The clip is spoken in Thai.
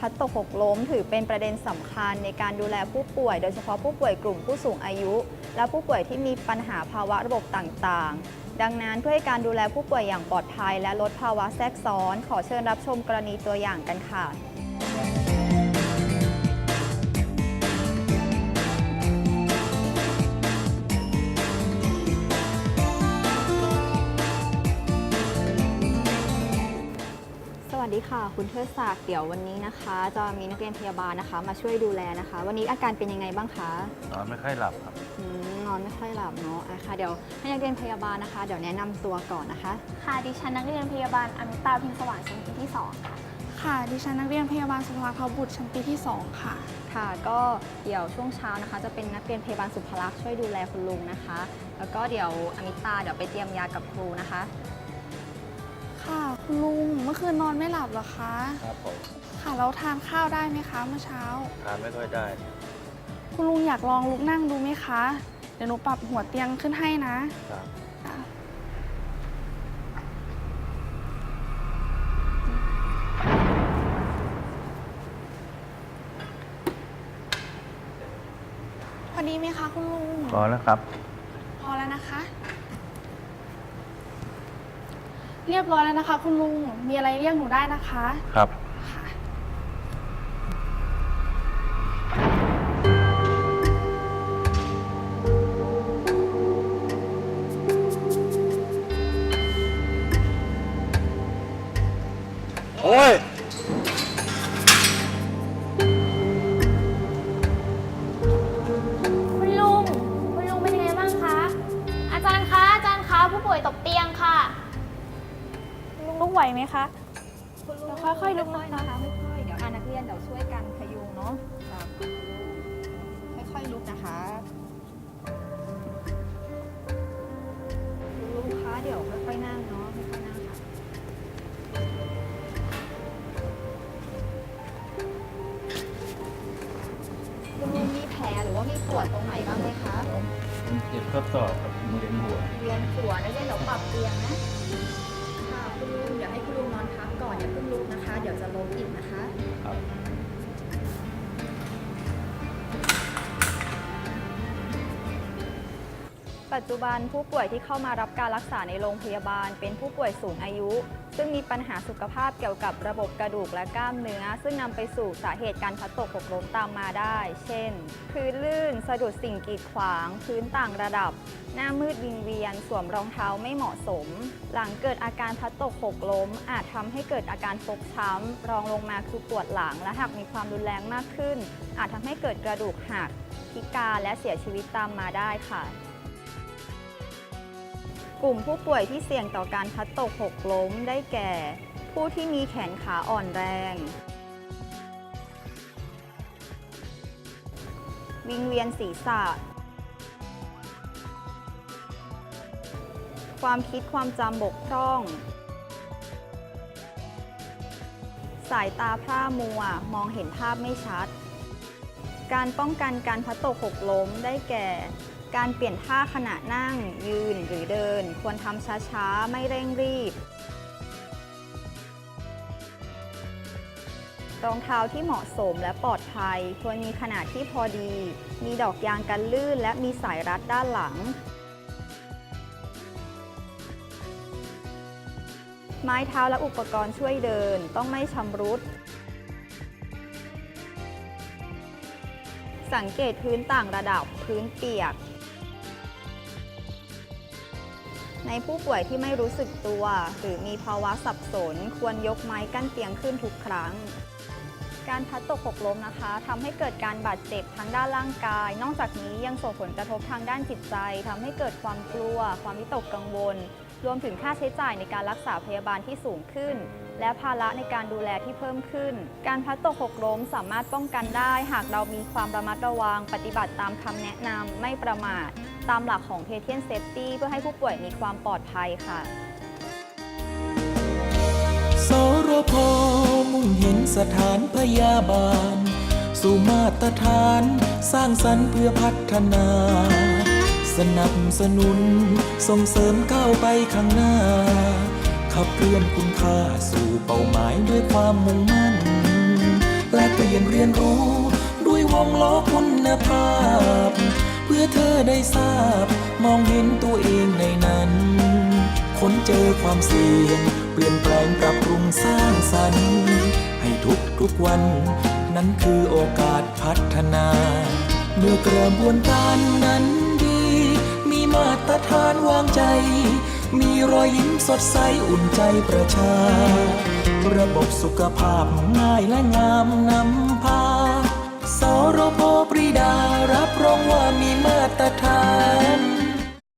พลัดตกหกล้ม ถือเป็นประเด็นสำคัญในการดูแลผู้ป่วย โดยเฉพาะผู้ป่วยกลุ่มผู้สูงอายุ และผู้ป่วยที่มีปัญหาภาวะระบบต่างๆ ดังนั้นเพื่อให้การดูแลผู้ป่วยอย่างปลอดภัย และลดภาวะแทรกซ้อน ขอเชิญรับชมกรณีตัวอย่างกันค่ะ สวัสดีค่ะคุณเทิดศักดิ์เดี๋ยววันนี้นะคะ จะมีนักเรียนพยาบาลนะคะ มาช่วยดูแลนะคะ วันนี้อาการเป็นยังไงบ้างคะนอนไม่ค่อยหลับครับอืมนอนไม่ค่อยหลับเนาะอะค่ะเดี๋ยวให้นักเรียนพยาบาลนะคะ เดี๋ยวแนะนำตัวก่อนนะคะ ค่ะ ดิฉันนักเรียนพยาบาลอมิตาพิมพ์สว่างชั้นปีที่ 2 ค่ะ ค่ะ ดิฉันนักเรียนพยาบาลสุภลักษณ์ทบุตรชั้นปีที่ 2 ค่ะ ค่ะก็เดี๋ยวช่วงเช้านะคะ จะเป็นนักเรียนพยาบาลสุภลักษณ์ช่วยดูแลคุณลุงนะคะ แล้วก็เดี๋ยวอมิตาเดี๋ยวไปเตรียมยากับครูนะคะ ค่ะ คุณลุงเมื่อคืนนอนไม่หลับเหรอคะ ครับผมค่ะแล้วทานข้าวได้ไหมคะเมื่อเช้า ทานไม่ค่อยได้ คุณลุงอยากลองลุกนั่งดูไหมคะ เดี๋ยวหนูปรับหัวเตียงขึ้นให้นะครับ ค่ะพอดีไหมคะคุณลุง พอแล้วครับ พอแล้วนะคะ เรียบร้อยแล้วนะคะ คุณลุง มีอะไรเรียกหนูได้นะคะ ครับค่ะโอ้ย คุณลุง คุณลุงเป็นยังไงบ้างคะ อาจารย์คะ อาจารย์คะ ผู้ป่วยตกเตียงค่ะ ลุกไหวไหมคะ คุณลุงเดี๋ยวค่อยๆลุกค่อยนะคะค่อยๆเดี๋ยวอานักเรียนเดี๋ยวช่วยกันพยุงเนาะค่อยๆลุกนะคะคุณลุงคะเดี๋ยวค่อยๆนั่งเนาะค่อยๆนั่งค่ะคุณลุงมีแผลหรือว่ามีปวดตรงไหนบ้างไหมคะเจ็บข้อศอกกับมือเลี้ยงหัว เวียนหัวนักเรียนเดี๋ยวปรับเตียงนะ ค่ะคุณลุงเดี๋ยวให้คุณลุงนอนพักก่อนอย่าเพิ่งลุกนะคะ เดี๋ยวจะล้มอีก จจุบันผู้ป่วยที่เข้ามารับการรักษาในโรงพยาบาล เป็นผู้ป่วยสูงอายุ ซึ่งมีปัญหาสุขภาพเกี่ยวกับระบบกระดูกและกล้ามเนื้อ ซึ่งนำไปสู่สาเหตุการพัดตกหกล้มตามมาได้ เช่น พื้นลื่น สะดุดสิ่งกีดขวาง พื้นต่างระดับ หน้ามืดวิงเวียน สวมรองเท้าไม่เหมาะสม หลังเกิดอาการพัดตกหกล้ม อาจทำให้เกิดอาการฟกช้ำ รองลงมาคือปวดหลัง และหากมีความรุนแรงมากขึ้น อาจทำให้เกิดกระดูกหักพิการและเสียชีวิตตามมาได้ค่ะ กลุ่มผู้ป่วยที่เสี่ยงต่อการพัดตกหกล้มได้แก่ ผู้ที่มีแขนขาอ่อนแรง วิงเวียนศีรษะ ความคิดความจำบกพร่อง สายตาพร่ามัวมองเห็นภาพไม่ชัด การป้องกันการพัดตกหกล้มได้แก่ การเปลี่ยนท่าขณะนั่ง ยืนหรือเดิน ควรทำช้าๆ ไม่เร่งรีบ รองเท้าที่เหมาะสมและปลอดภัย ควรมีขนาดที่พอดี มีดอกยางกันลื่น และมีสายรัดด้านหลัง ไม้เท้าและอุปกรณ์ช่วยเดินต้องไม่ชำรุดสังเกตพื้นต่างระดับพื้นเปียก ในผู้ป่วยที่ไม่รู้สึกตัว หรือมีภาวะสับสน ควรยกไม้กั้นเตียงขึ้นทุกครั้ง การพัดตกหกล้มนะคะทำให้เกิดการบาดเจ็บทั้งด้านร่างกาย นอกจากนี้ยังส่งผลกระทบทางด้านจิตใจทำให้เกิดความกลัว ความวิตกกังวล รวมถึงค่าใช้จ่ายในการรักษาพยาบาลที่สูงขึ้น และภาระในการดูแลที่เพิ่มขึ้น การพัดตกหกล้มสามารถป้องกันได้ หากเรามีความระมัดระวัง ปฏิบัติตามคำแนะนำไม่ประมาท ตามหลักของ Patient Safety เพื่อให้ผู้ป่วยมีความปลอดภัยค่ะสรพมุ่งเห็นสถานพยาบาล สู่มาตรฐานสร้างสรรค์เพื่อพัฒนา สนับสนุนส่งเสริมก้าวไปข้างหน้า ขับเคลื่อนคุณค่าสู่เป้าหมายด้วยความมุ่งมั่น และเปลี่ยนเรียนรู้ด้วยวงล้อคุณภาพ พื่อเธอได้ทราบ มองเห็นตัวเองในนั้น ค้นเจอความเสี่ยง เปลี่ยนแปลงปรับปรุงสร้างสรรค์ ให้ทุกทุกวัน นั้นคือโอกาสพัฒนา เมื่อกระบวนการนั้นดี มีมาตรฐานวางใจ มีรอยยิ้มสดใสอุ่นใจประชา ระบบสุขภาพง่ายและงามนำพา สรพปรีดารับรองว่ามีมาตรฐาน